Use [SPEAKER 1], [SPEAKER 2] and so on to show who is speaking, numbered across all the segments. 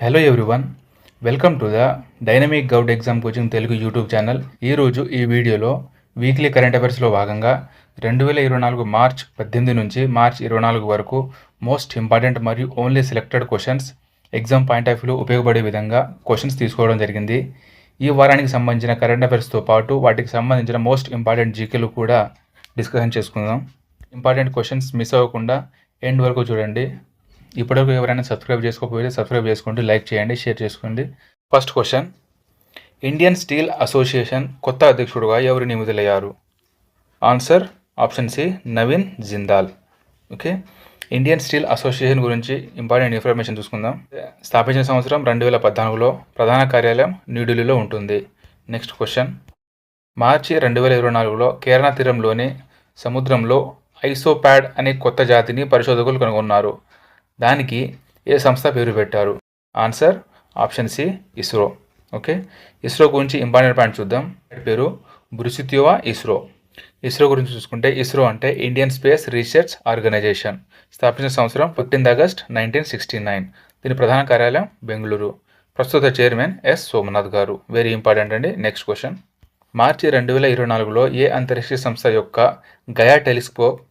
[SPEAKER 1] Hello everyone welcome to the dynamic Goud exam coaching Telugu YouTube channel ఈరోజు ఈ వీడియోలో weekly current అఫైర్స్లో భాగంగా రెండు వేల ఇరవై నాలుగు మార్చ్ పద్దెనిమిది నుంచి మార్చ్ ఇరవై నాలుగు వరకు మోస్ట్ ఇంపార్టెంట్ మరియు only selected questions exam point of వ్యూలో ఉపయోగపడే విధంగా క్వశ్చన్స్ తీసుకోవడం జరిగింది. ఈ వారానికి సంబంధించిన కరెంట్ అఫైర్స్తో పాటు వాటికి సంబంధించిన మోస్ట్ ఇంపార్టెంట్ జీకేలు కూడా డిస్కషన్ చేసుకుందాం. ఇంపార్టెంట్ క్వశ్చన్స్ మిస్ అవ్వకుండా ఎండ్ వరకు చూడండి. ఇప్పటివరకు ఎవరైనా సబ్స్క్రైబ్ చేసుకోకపోతే సబ్స్క్రైబ్ చేసుకోండి లైక్ చేయండి షేర్ చేసుకోండి. First question Indian steel association కొత్త అధ్యక్షుడుగా ఎవరు నియమితులయ్యారు? Answer option C Naveen Jindal okay Indian steel association గురించి ఇంపార్టెంట్ ఇన్ఫర్మేషన్ చూసుకుందాం. స్థాపించిన సంవత్సరం రెండు వేల పద్నాలుగులో ప్రధాన కార్యాలయం న్యూఢిల్లీలో ఉంటుంది. నెక్స్ట్ క్వశ్చన్ మార్చి రెండు వేల ఇరవై నాలుగులో కేరళ తీరంలోని సముద్రంలో ఐసోప్యాడ్ అనే కొత్త జాతిని పరిశోధకులు కనుగొన్నారు. దానికి ఏ సంస్థ పేరు పెట్టారు? Answer option C ISRO okay ISRO గురించి ఇంపార్టెంట్ పాయింట్ చూద్దాం. పేరు బృసిత్యువా ఇస్రో ఇస్రో గురించి చూసుకుంటే ఇస్రో అంటే ఇండియన్ స్పేస్ రీసెర్చ్ ఆర్గనైజేషన్ స్థాపించిన సంవత్సరం fifteenth August nineteen sixty nine. దీని ప్రధాన కార్యాలయం బెంగళూరు. ప్రస్తుత చైర్మన్ ఎస్ సోమనాథ్ గారు. వెరీ ఇంపార్టెంట్ అండి. నెక్స్ట్ క్వశ్చన్ మార్చి రెండు వేల ఇరవై నాలుగులో ఏ అంతరిక్ష సంస్థ యొక్క గయా టెలిస్కోప్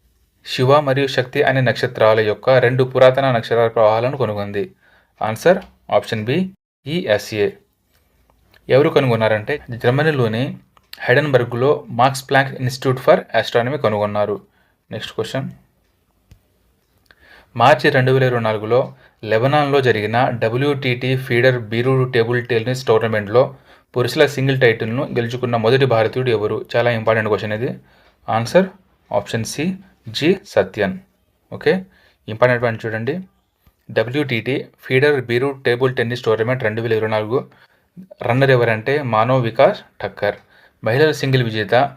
[SPEAKER 1] శివ మరియు శక్తి అనే నక్షత్రాల యొక్క రెండు పురాతన నక్షత్రాల ప్రవాహాలను కనుగొంది. ఆన్సర్ ఆప్షన్ బి ఈఎస్ఏ ఎవరు కనుగొన్నారంటే జర్మనీలోని హైడెన్బర్గ్లో Max Planck institute for astronomy కనుగొన్నారు. నెక్స్ట్ క్వశ్చన్ మార్చి రెండు వేల ఇరవై నాలుగులో లెబనాన్లో జరిగిన WTT feeder Beirut table tennis టోర్నమెంట్లో పురుషుల సింగిల్ టైటిల్ను గెలుచుకున్న మొదటి భారతీయుడు ఎవరు? చాలా ఇంపార్టెంట్ క్వశ్చన్ ఇది. Answer option C G Sathiyan. Okay? Important point చూడండి. WTT feeder Beirut table tennis tournament రెండు వేల ఇరవై నాలుగు. రన్నర్ ఎవరంటే మానవ్ వికాస్ ఠక్కర్ మహిళల సింగిల్ విజేత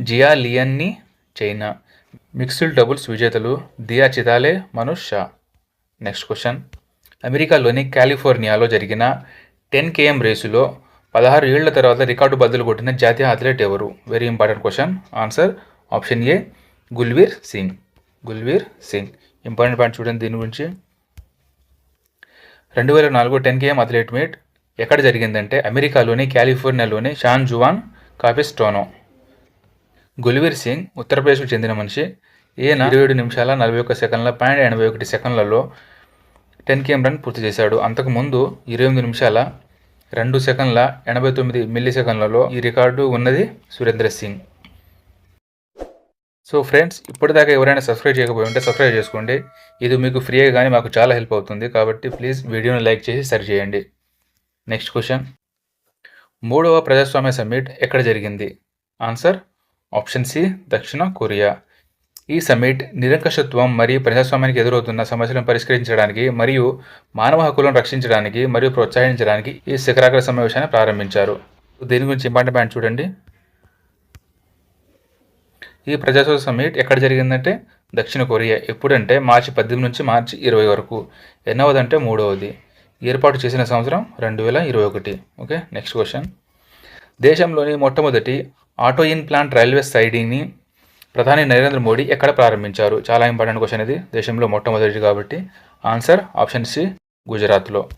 [SPEAKER 1] జియా లియన్ని చైనా. మిక్స్డ్ డబుల్స్ విజేతలు దియా చితాలే మనోజ్ షా. Next question. అమెరికాలోని కాలిఫోర్నియాలో జరిగిన టెన్ కేఎం రేసులో పదహారు ఏళ్ళ తర్వాత రికార్డు బద్దలు కొట్టిన జాతీయ అథ్లెట్ ఎవరు? Very important question answer option A Gulveer Singh. Gulveer Singh. Important point చూడండి దీని గురించి. రెండు వేల నాలుగు టెన్ కేఎం అథ్లెట్ మీట్ ఎక్కడ జరిగిందంటే అమెరికాలోని కాలిఫోర్నియాలోని San Juan Capistrano Gulveer Singh ఉత్తరప్రదేశ్కు చెందిన మనిషి. ఈయన ఇరవై ఏడు నిమిషాల నలభై ఒక్క సెకండ్ల పాయింట్ ఎనభై ఒకటి సెకండ్లలో టెన్ కేఎం రన్ పూర్తి చేశాడు. అంతకుముందు ఇరవై ఎనిమిది నిమిషాల రెండు సెకండ్ల ఎనభై తొమ్మిది మిల్లీ సెకండ్లలో ఈ రికార్డు ఉన్నది సురేంద్ర సింగ్. సో ఫ్రెండ్స్ ఇప్పటిదాకా ఎవరైనా సబ్స్క్రైబ్ చేయకపోయి ఉంటే సబ్స్క్రైబ్ చేసుకోండి. ఇది మీకు ఫ్రీగా కానీ మాకు చాలా హెల్ప్ అవుతుంది. కాబట్టి ప్లీజ్ వీడియోని లైక్ చేసి సరి చేయండి. Next question. మూడవ ప్రజాస్వామ్య సమ్మిట్ ఎక్కడ జరిగింది? ఆన్సర్ ఆప్షన్ సి దక్షిణ కొరియా. ఈ సమ్మిట్ నిరంకషత్వం మరియు ప్రజాస్వామ్యానికి ఎదురవుతున్న సమస్యలను పరిష్కరించడానికి మరియు మానవ హక్కులను రక్షించడానికి మరియు ప్రోత్సహించడానికి ఈ శిఖరాగ్ర సమావేశాన్ని ప్రారంభించారు. దీని గురించి ఇంపార్టెంట్ పాయింట్ చూడండి. ఈ ప్రజాస్వామ్య సమ్మిట్. ఎక్కడ జరిగిందంటే దక్షిణ కొరియా. ఎప్పుడంటే మార్చి పద్దెనిమిది నుంచి మార్చి ఇరవై వరకు. ఎన్నవదంటే మూడవది. ఏర్పాటు చేసిన సంవత్సరం రెండు వేల ఇరవై ఒకటి. Okay next question. దేశంలోని మొట్టమొదటి ఆటో ఇన్ ప్లాంట్ రైల్వే సైడింగ్ని ప్రధాని నరేంద్ర మోడీ ఎక్కడ ప్రారంభించారు? చాలా ఇంపార్టెంట్ క్వశ్చన్ ఇది. దేశంలో మొట్టమొదటి కాబట్టి ఆన్సర్ ఆప్షన్ సి గుజరాత్లో.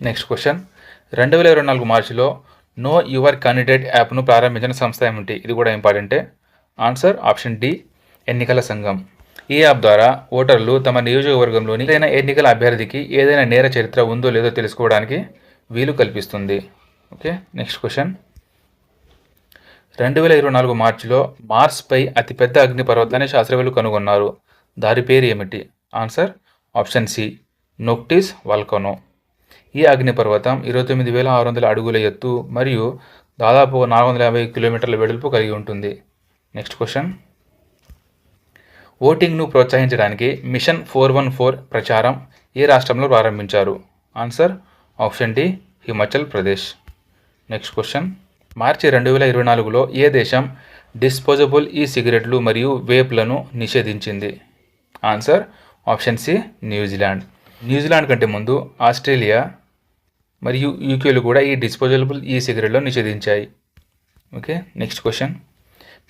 [SPEAKER 1] Next question. రెండు వేల ఇరవై నాలుగు మార్చిలో నో యువర్ క్యాండిడేట్ యాప్ను ప్రారంభించిన సంస్థ ఏమిటి? ఇది కూడా ఇంపార్టెంటే. ఆన్సర్ ఆప్షన్ డి ఎన్నికల సంఘం. ఈ యాప్ ద్వారా ఓటర్లు తమ నియోజకవర్గంలోని ఏదైనా ఎన్నికల అభ్యర్థికి ఏదైనా నేర చరిత్ర ఉందో లేదో తెలుసుకోవడానికి వీలు కల్పిస్తుంది. ఓకే నెక్స్ట్ క్వశ్చన్ రెండు వేల ఇరవై నాలుగు మార్చిలో మార్స్పై అతిపెద్ద అగ్నిపర్వతాన్ని శాస్త్రవేత్తలు కనుగొన్నారు. దాని పేరు ఏమిటి? Answer option C Noctis volcano ఈ అగ్నిపర్వతం ఇరవై తొమ్మిది వేల ఆరు వందల అడుగుల ఎత్తు మరియు దాదాపు నాలుగు వందల యాభై కిలోమీటర్ల వెడల్పు కలిగి ఉంటుంది. నెక్స్ట్ క్వశ్చన్ ఓటింగ్ను ప్రోత్సహించడానికి మిషన్ ఫోర్ వన్ ఫోర్ ప్రచారం ఏ రాష్ట్రంలో ప్రారంభించారు? Answer option D Himachal Pradesh next question మార్చి రెండు వేల ఇరవై నాలుగులో ఏ దేశం డిస్పోజబుల్ ఈ సిగరెట్లు మరియు వేప్లను నిషేధించింది? Answer option C New Zealand New Zealand కంటే ముందు ఆస్ట్రేలియా మరియు యూకేలు కూడా ఈ డిస్పోజబుల్ ఈ సిగరెట్లు నిషేధించాయి. Okay next question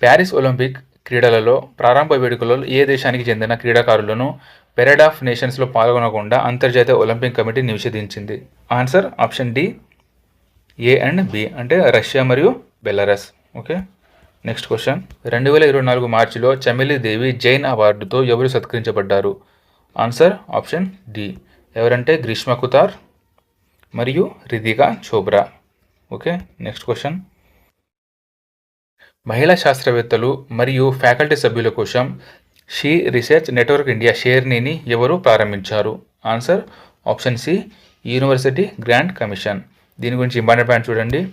[SPEAKER 1] Paris Olympic క్రీడలలో ప్రారంభ వేడుకలలో ఏ దేశానికి చెందిన క్రీడాకారులను పెరడ్ ఆఫ్ నేషన్స్లో పాల్గొనకుండా అంతర్జాతీయ Olympic committee నిషేధించింది? Answer option D A and B అంటే రష్యా మరియు బెలారస్. ఓకే? Next question. రెండు వేల ఇరవై నాలుగు మార్చిలో చమెలి దేవి జైన్ అవార్డుతో ఎవరు సత్కరించబడ్డారు? ఆన్సర్ ఆప్షన్ డి ఎవరంటే గ్రీష్మ కుతార్ మరియు Ritika Chopra okay? Next question. మహిళా శాస్త్రవేత్తలు మరియు ఫ్యాకల్టీ సభ్యుల కోసం షీ రీసెర్చ్ నెట్వర్క్ ఇండియా షేర్నీని ఎవరు ప్రారంభించారు? Answer option C university grant commission. దీని గురించి ఇంపార్టెంట్ పాయింట్ చూడండి.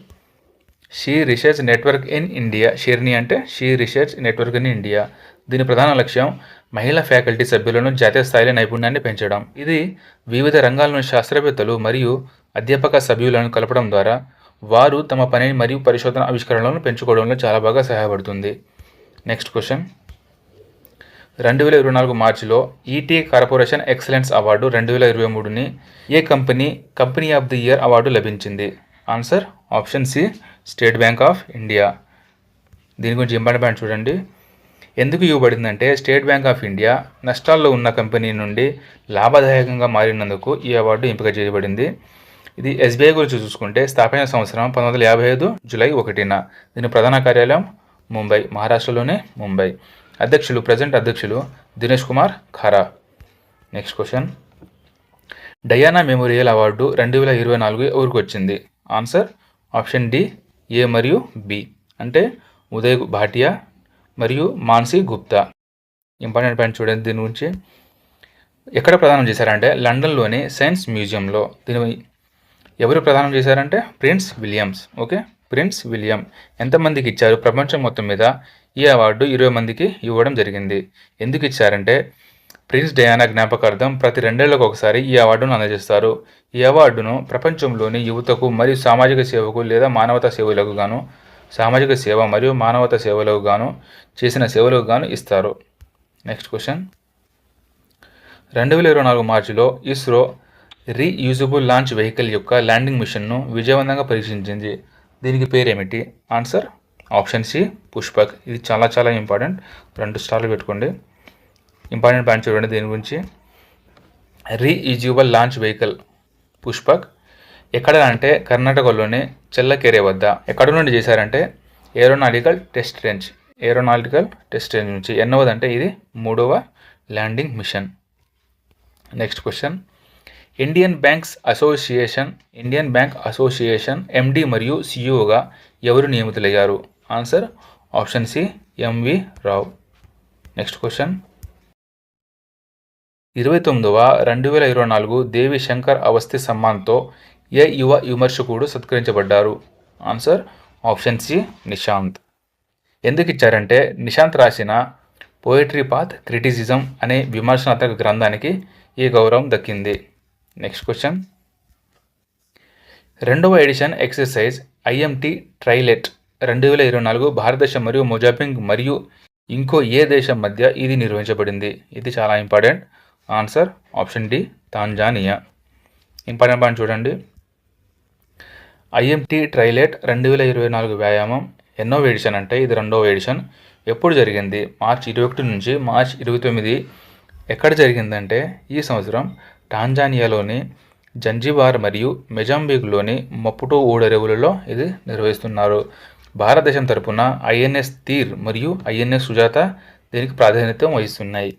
[SPEAKER 1] She research network in India. SheRNI అంటే she research network in India. దీని ప్రధాన లక్ష్యం మహిళా ఫ్యాకల్టీ సభ్యులను జాతీయ స్థాయిలో నైపుణ్యాన్ని పెంచడం. ఇది వివిధ రంగాల్లోని శాస్త్రవేత్తలు మరియు అధ్యాపక సభ్యులను కలపడం ద్వారా వారు తమ పనిని మరియు పరిశోధన ఆవిష్కరణలను పెంచుకోవడంలో చాలా బాగా సహాయపడుతుంది. నెక్స్ట్ క్వశ్చన్ రెండు వేల ఇరవై నాలుగు మార్చిలో ఈటీ కార్పొరేషన్ ఎక్సలెన్స్ అవార్డు రెండు వేల ఇరవై మూడుని ఏ company company of the year award లభించింది? Answer option C State Bank of India దీని గురించి ఇంపార్టెంట్ పాయింట్ చూడండి. ఎందుకు ఇవ్వబడిందంటే స్టేట్ బ్యాంక్ ఆఫ్ ఇండియా నష్టాల్లో ఉన్న కంపెనీ నుండి లాభదాయకంగా మారినందుకు ఈ అవార్డు ఎంపిక చేయబడింది. ఇది ఎస్బీఐ గురించి చూసుకుంటే స్థాపన సంవత్సరం పంతొమ్మిది వందల యాభై ఐదు జూలై ఒకటిన. దీని ప్రధాన కార్యాలయం ముంబై మహారాష్ట్రలోనే ముంబై. అధ్యక్షులు ప్రజెంట్ అధ్యక్షులు Dinesh Kumar Khara. Next question Diana memorial award రెండు వేల ఇరవై నాలుగు ఎవరికి వచ్చింది? ఆన్సర్ ఆప్షన్ డి ఏ మరియు బి అంటే ఉదయ్ భాటియా మరియు మాన్సీ గుప్తా. ఇంపార్టెంట్ పాయింట్ చూడండి దీని గురించి. ఎక్కడ ప్రదానం చేశారంటే లండన్లోని సైన్స్ మ్యూజియంలో. దీని ఎవరు ప్రదానం చేశారంటే prince Williams okay? Prince William ఎంతమందికి ఇచ్చారు? ప్రపంచం మొత్తం మీద ఈ అవార్డు ఇరవై మందికి ఇవ్వడం జరిగింది. ఎందుకు ఇచ్చారంటే ప్రిన్స్ డయానా జ్ఞాపకార్థం ప్రతి రెండేళ్ళకు ఒకసారి ఈ అవార్డును అందజేస్తారు. ఈ అవార్డును ప్రపంచంలోని యువతకు మరియు సామాజిక సేవకు లేదా మానవతా సేవలకు గాను సామాజిక సేవ మరియు మానవతా సేవలకు గాను చేసిన సేవలకు గాను ఇస్తారు. Next question. రెండు వేల ఇరవై నాలుగు మార్చిలో ఇస్రో రీయూజబుల్ లాంచ్ వెహికల్ యొక్క ల్యాండింగ్ మిషన్ను విజయవంతంగా పరీక్షించింది. దీనికి పేరేమిటి? ఆన్సర్ ఆప్షన్ సి పుష్పక్ ఇది చాలా చాలా ఇంపార్టెంట్. రెండు స్టార్లు పెట్టుకోండి. ఇంపార్టెంట్ పాయింట్ చూడండి దీని గురించి. రీయూజబుల్ లాంచ్ వెహికల్ పుష్పక్ ఎక్కడ అంటే కర్ణాటకలోని చెల్లకెరే వద్ద. ఎక్కడ నుండి చేశారంటే aeronautical test range. Aeronautical test range నుంచి ఎన్నవదంటే ఇది మూడవ landing mission. Next question. Indian banks association Indian bank association MD మరియు సిఇఓగా ఎవరు నియమితులయ్యారు? Answer option C MV Rao next question ఇరవై తొమ్మిదవ రెండు వేల ఇరవై నాలుగు దేవి శంకర్ అవస్థి సమ్మాన్తో ఏ యువ విమర్శకుడు సత్కరించబడ్డారు? ఆన్సర్ ఆప్షన్ సి నిశాంత్ ఎందుకు ఇచ్చారంటే నిశాంత్ రాసిన పోయిటరీ పాత్ క్రిటిసిజం అనే విమర్శనాత్మక గ్రంథానికి ఈ గౌరవం దక్కింది? నెక్స్ట్ క్వశ్చన్ రెండవ ఎడిషన్ ఎక్సర్సైజ్ ఐఎంటి ట్రైలెట్ రెండు వేల ఇరవై నాలుగు భారతదేశం మరియు మొజాపింగ్ మరియు ఇంకో ఏ దేశం మధ్య ఇది నిర్వహించబడింది? ఇది చాలా important answer option D Tanzania important point చూడండి. ఐఎంటి ట్రైలెట్ రెండు వేల ఇరవై నాలుగు వ్యాయామం ఎన్నో ఎడిషన్ అంటే ఇది రెండవ ఎడిషన్ ఎప్పుడు జరిగింది? మార్చ్ ఇరవై ఒకటి నుంచి మార్చ్ ఇరవై తొమ్మిది. ఎక్కడ జరిగిందంటే ఈ సంవత్సరం టాంజానియాలోని జంజిబార్ మరియు మెజాంబిక్లోని మప్పుటో ఊడరేవులలో ఇది నిర్వహిస్తున్నారు. భారతదేశం తరపున ఐఎన్ఎస్ తీర్ మరియు ఐఎన్ఎస్ సుజాత దీనికి ప్రాధాన్యత వహిస్తున్నాయి.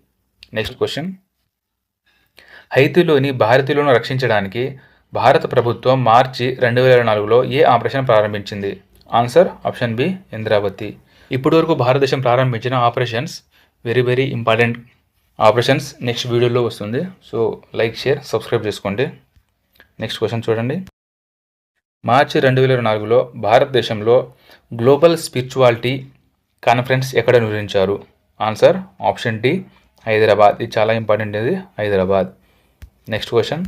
[SPEAKER 1] నెక్స్ట్ క్వశ్చన్ హైతీలోని భారతీయులను రక్షించడానికి భారత ప్రభుత్వం మార్చి రెండు వేల నాలుగులో ఏ ఆపరేషన్ ప్రారంభించింది? Answer option B Indravati. ఇప్పటివరకు భారతదేశం ప్రారంభించిన operations very very important. Operations next వీడియోలో వస్తుంది. సో లైక్ షేర్ సబ్స్క్రైబ్ చేసుకోండి. నెక్స్ట్ క్వశ్చన్ చూడండి. మార్చి రెండు వేల నాలుగులో భారతదేశంలో గ్లోబల్ స్పిరిచువాలిటీ కాన్ఫరెన్స్ ఎక్కడ నిర్వహించారు? Answer option D Hyderabad. ఇది చాలా ఇంపార్టెంట్ ఇది హైదరాబాద్. Next question.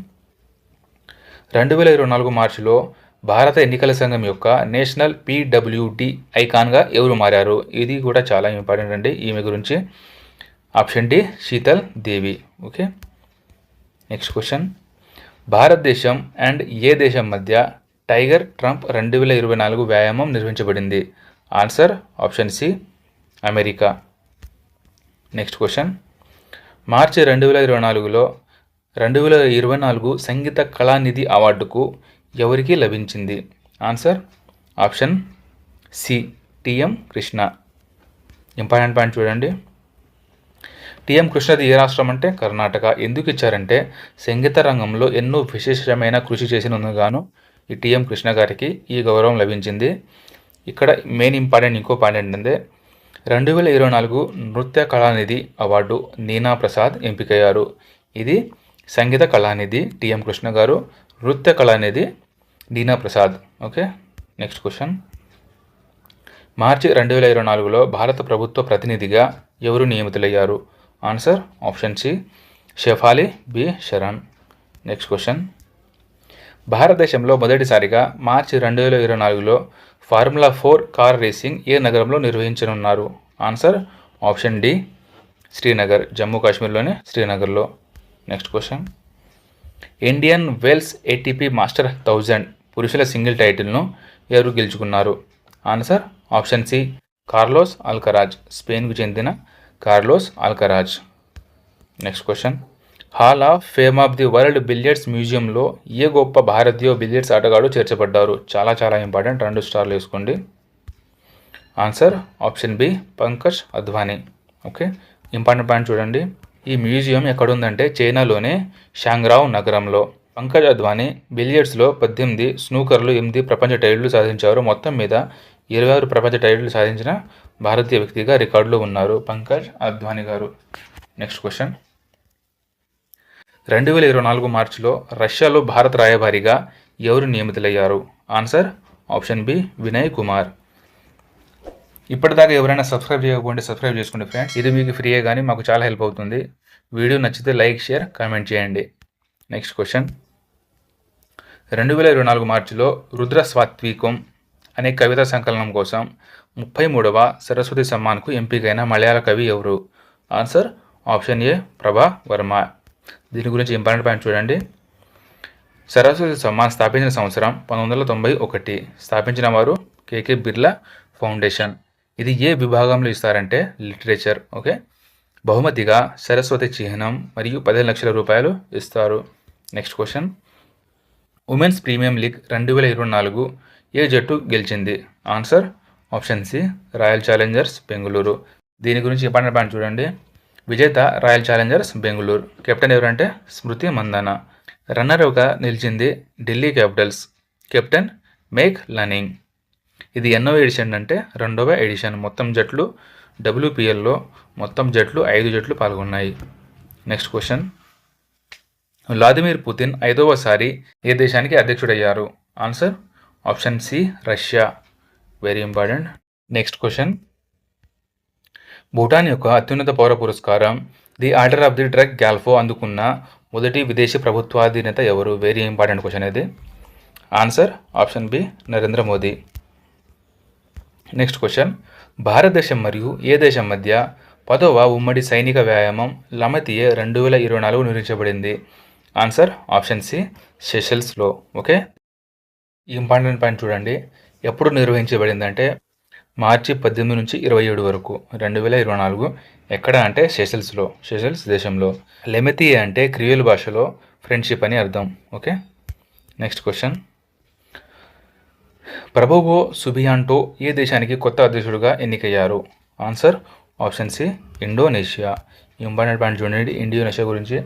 [SPEAKER 1] రెండు వేల ఇరవై నాలుగు మార్చిలో భారత ఎన్నికల సంఘం యొక్క నేషనల్ పీడబ్ల్యూడి ఐకాన్గా ఎవరు మారారు? ఇది కూడా చాలా ఇంపార్టెంట్ అండి ఈమె గురించి. Option D Sheetal Devi. Okay? Next question. భారతదేశం అండ్ ఏ దేశం మధ్య టైగర్ ట్రంప్ రెండు వేల ఇరవై నాలుగు వ్యాయామం నిర్వహించబడింది? Answer option C America. Next question. మార్చి రెండు వేల ఇరవై నాలుగులో రెండు వేల ఇరవై నాలుగు సంగీత కళానిధి అవార్డుకు ఎవరికి లభించింది? Answer option C TM Krishna. Important point చూడండి. టిఎం కృష్ణది ఏ రాష్ట్రం అంటే కర్ణాటక. ఎందుకు ఇచ్చారంటే సంగీత రంగంలో ఎన్నో విశేషమైన కృషి చేసినందుకు ఈ టిఎం కృష్ణ గారికి ఈ గౌరవం లభించింది. ఇక్కడ మెయిన్ ఇంపార్టెంట్ ఇంకో పాయింట్ ఏంటంటే రెండు వేల ఇరవై నాలుగు నృత్య కళానిధి అవార్డు నీనా ప్రసాద్ ఎంపికయ్యారు. ఇది సంగీత కళానిధి టిఎం కృష్ణ గారు Nritya Kalanidhi Neena Prasad. Okay next question. మార్చి రెండు వేల ఇరవై నాలుగులో భారత ప్రభుత్వ ప్రతినిధిగా ఎవరు నియమితులయ్యారు? Answer option C Shefali B Sharan next question భారతదేశంలో మొదటిసారిగా మార్చి రెండు వేల ఇరవై నాలుగులో ఫార్ములా ఫోర్ కార్ రేసింగ్ ఏ నగరంలో నిర్వహించనున్నారు? Answer option D Srinagar Jammu కాశ్మీర్లోని శ్రీనగర్లో. Next question Indian Wells ATP master thousand పురుషుల సింగిల్ టైటిల్ను ఎవరు గెలుచుకున్నారు? Answer option C Carlos Alcaraz స్పెయిన్కు చెందిన Carlos Alcaraz next question hall of fame of the world billiards మ్యూజియంలో ఏ గొప్ప భారతీయ బిలియర్డ్స్ ఆటగాడు చేర్చబడ్డారు? చాలా చాలా ఇంపార్టెంట్ రెండు స్టార్లు వేసుకోండి. Answer option B Pankaj Advani okay important point చూడండి. ఈ మ్యూజియం ఎక్కడుందంటే చైనాలోనే షాంగ్రావ్ నగరంలో. పంకజ్ అద్వానీ బిలియర్డ్స్లో పద్దెనిమిది స్నూకర్లు ఎనిమిది ప్రపంచ టైటిళ్ళు సాధించారు. మొత్తం మీద ఇరవై ఆరు ప్రపంచ టైటిల్ సాధించిన భారతీయ వ్యక్తిగా రికార్డులో ఉన్నారు పంకజ్ అద్వానీ గారు. నెక్స్ట్ క్వశ్చన్ రెండు వేల ఇరవై నాలుగు మార్చిలో రష్యాలో భారత రాయబారిగా ఎవరు నియమితులయ్యారు? Answer option B Vinay Kumar. ఇప్పటిదాకా ఎవరైనా సబ్స్క్రైబ్ చేయకపోతే సబ్స్క్రైబ్ చేసుకోండి ఫ్రెండ్స్ ఇది మీకు ఫ్రీయే కానీ మాకు చాలా హెల్ప్ అవుతుంది. వీడియో నచ్చితే లైక్ షేర్ కామెంట్ చేయండి. నెక్స్ట్ క్వశ్చన్ రెండు వేల ఇరవై నాలుగు మార్చిలో రుద్ర స్వాత్వీకం అనే కవితా సంకలనం కోసం ముప్పై మూడవ సరస్వతి సమ్మాన్కు ఎంపికైన మలయాళ కవి ఎవరు? ఆన్సర్ ఆప్షన్ ఏ ప్రభా వర్మ. దీని గురించి ఇంపార్టెంట్ పాయింట్ చూడండి. సరస్వతి సమ్మాన్ స్థాపించిన సంవత్సరం పంతొమ్మిది వందల తొంభై ఒకటి. స్థాపించిన వారు కేకే బిర్లా ఫౌండేషన్. ఇది ఏ విభాగంలో ఇస్తారంటే లిటరేచర్ ఓకే? బహుమతిగా సరస్వతి చిహ్నం మరియు పదిహేను లక్షల రూపాయలు ఇస్తారు. Next question. Women's premium league రెండు వేల ఇరవై నాలుగు ఏ జట్టు గెలిచింది? Answer option C royal challengers Bengaluru దీని గురించి ఇంపార్టెంట్ పాయింట్ చూడండి. విజేత రాయల్ ఛాలెంజర్స్ బెంగళూరు కెప్టెన్ ఎవరంటే స్మృతి మందాన రన్నర్గా నిలిచింది Delhi capitals captain Meg Lanning ఇది ఎన్నో ఎడిషన్ అంటే రెండవ ఎడిషన్ మొత్తం జట్లు డబ్ల్యూపిఎల్లో మొత్తం జట్లు ఐదు జట్లు పాల్గొన్నాయి. నెక్స్ట్ క్వశ్చన్ వ్లాదిమిర్ పుతిన్ ఐదవసారి ఏ దేశానికి అధ్యక్షుడయ్యారు? Answer option C Russia. Very important next question Bhutan యొక్క అత్యున్నత పౌర పురస్కారం the order of the Druk Gyalpo అందుకున్న మొదటి విదేశీ ప్రభుత్వాధీనత ఎవరు? వెరీ ఇంపార్టెంట్ క్వశ్చన్ ఇది. Answer option B Narendra Modi. Next question భారతదేశం మరియు ఏ దేశం మధ్య పదవ ఉమ్మడి సైనిక వ్యాయామం లమతియే రెండు వేల ఇరవై నాలుగు నిర్మించబడింది ఆన్సర్ ఆప్షన్ సి సెషల్స్లో ఓకే ఇంపార్టెంట్ పాయింట్ చూడండి. ఎప్పుడు నిర్వహించబడిందంటే మార్చి పద్దెనిమిది నుంచి ఇరవై ఏడు వరకు రెండు వేల ఇరవై నాలుగు. ఎక్కడ అంటే సెషల్స్లో సెషల్స్ దేశంలో. లెమెతి అంటే క్రియోల్ భాషలో ఫ్రెండ్షిప్ అని అర్థం. Okay? Next question. Prabowo Subianto ఏ దేశానికి కొత్త అధ్యక్షుడిగా ఎన్నికయ్యారు? Answer option C Indonesia. Important point Indonesia. Indonesia గురించి.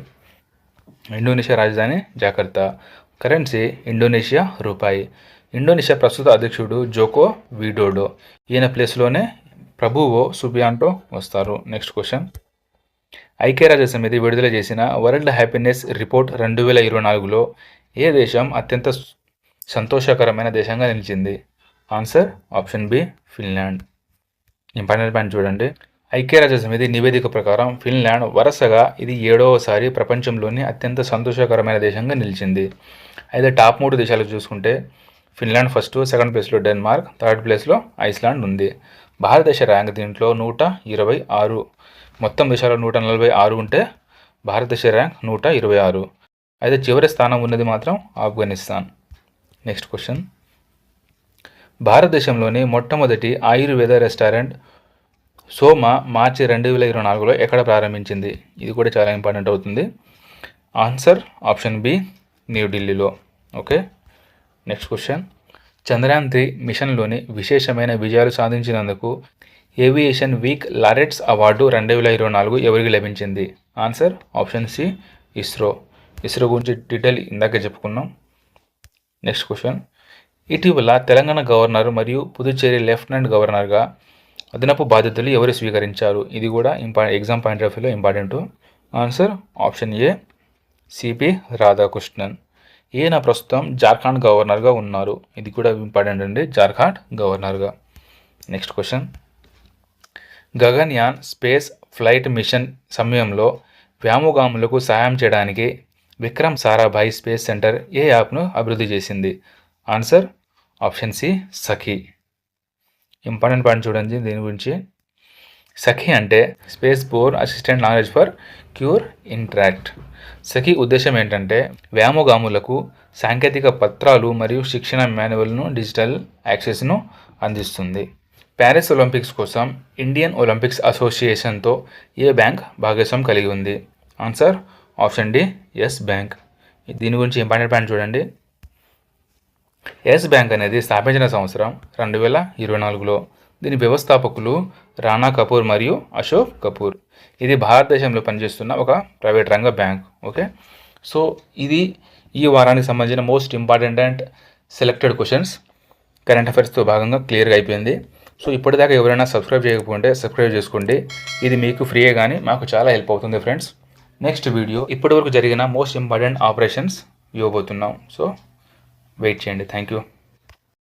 [SPEAKER 1] ఇండోనేషియా రాజధాని జాకర్తా. కరెన్సీ ఇండోనేషియా రూపాయి. ఇండోనేషియా ప్రస్తుత అధ్యక్షుడు జోకో వీడోడో. ఈయన ప్లేస్లోనే ప్రభువో సుబియాంటో వస్తారు. Next question. ఐక్యరాజ్య సమితి విడుదల చేసిన వరల్డ్ హ్యాపీనెస్ రిపోర్ట్ రెండు వేల ఇరవై నాలుగులో ఏ దేశం అత్యంత సంతోషకరమైన దేశంగా నిలిచింది? Answer option B Finland. Important point చూడండి. ఐక్యరాజ్యసమితి నివేదిక ప్రకారం ఫిన్లాండ్ వరుసగా ఇది ఏడవసారి ప్రపంచంలోని అత్యంత సంతోషకరమైన దేశంగా నిలిచింది. అయితే టాప్ మూడు దేశాలు చూసుకుంటే ఫిన్లాండ్ ఫస్ట్ సెకండ్ ప్లేస్లో డెన్మార్క్ థర్డ్ ప్లేస్లో ఐస్లాండ్ ఉంది. భారతదేశ ర్యాంక్ దీంట్లో నూట ఇరవై ఆరు. మొత్తం దేశాల్లో నూట నలభై ఆరు ఉంటే భారతదేశ ర్యాంక్ నూట ఇరవై ఆరు. అయితే చివరి స్థానం ఉన్నది మాత్రం ఆఫ్ఘనిస్తాన్. Next question. భారతదేశంలోని మొట్టమొదటి ఆయుర్వేద రెస్టారెంట్ సోమ మార్చి రెండు వేల ఇరవై నాలుగులో ఎక్కడ ప్రారంభించింది? ఇది కూడా చాలా ఇంపార్టెంట్ అవుతుంది. ఆన్సర్ ఆప్షన్ బి న్యూఢిల్లీలో okay? Next question. Chandrayaan three మిషన్లోని విశేషమైన విజయాలు సాధించినందుకు ఏవియేషన్ వీక్ లారెట్స్ అవార్డు రెండు వేల ఇరవై నాలుగు ఎవరికి లభించింది? Answer option C ISRO. ISRO గురించి డీటెయిల్ ఇందాక చెప్పుకున్నాం. Next question. ఇటీవల తెలంగాణ గవర్నర్ మరియు పుదుచ్చేరి లెఫ్టినెంట్ గవర్నర్గా అదనపు బాధ్యతలు ఎవరు స్వీకరించారు? ఇది కూడా ఇంపా ఎగ్జామ్ పాయింట్ ఆఫ్ వ్యూలో important answer option A CP Radhakrishnan ఈయన ప్రస్తుతం జార్ఖండ్ గవర్నర్గా ఉన్నారు? ఇది కూడా ఇంపార్టెంట్ అండి జార్ఖండ్ గవర్నర్గా next question Gaganyaan space flight mission సమయంలో వ్యామోగాములకు సహాయం చేయడానికి విక్రమ్ సారాభాయ్ స్పేస్ సెంటర్ ఏ యాప్ను అభివృద్ధి చేసింది? Answer option C Sakhi important point చూడండి దీని గురించి. సఖీ అంటే space borne assistant knowledge for cure interact. Sakhi ఉద్దేశం ఏంటంటే వ్యామోగాములకు సాంకేతిక పత్రాలు మరియు శిక్షణ మాన్యువల్ను డిజిటల్ యాక్సెస్ను అందిస్తుంది. ప్యారిస్ ఒలింపిక్స్ కోసం ఇండియన్ ఒలింపిక్స్ అసోసియేషన్తో ఏ బ్యాంక్ భాగస్వామ్యం కలిగి ఉంది? Answer option D Yes bank. దీని గురించి ఇంపార్టెంట్ పాయింట్ చూడండి. ఎస్ బ్యాంక్ అనేది స్థాపించిన సంవత్సరం రెండు వేల ఇరవై నాలుగులో. దీని వ్యవస్థాపకులు రాణా కపూర్ మరియు అశోక్ కపూర్. ఇది భారతదేశంలో పనిచేస్తున్న ఒక ప్రైవేట్ రంగ బ్యాంక్. ఓకే? సో ఇది ఈ వారానికి సంబంధించిన most important and selected questions. Current అఫైర్స్తో భాగంగా క్లియర్గా అయిపోయింది. సో ఇప్పటిదాకా ఎవరైనా సబ్స్క్రైబ్ చేయకపోతే సబ్స్క్రైబ్ చేసుకోండి. ఇది మీకు ఫ్రీయే కానీ మాకు చాలా హెల్ప్ అవుతుంది ఫ్రెండ్స్. Next video. ఇప్పటివరకు జరిగిన most important operations ఇవ్వబోతున్నాం. So wait and thank you.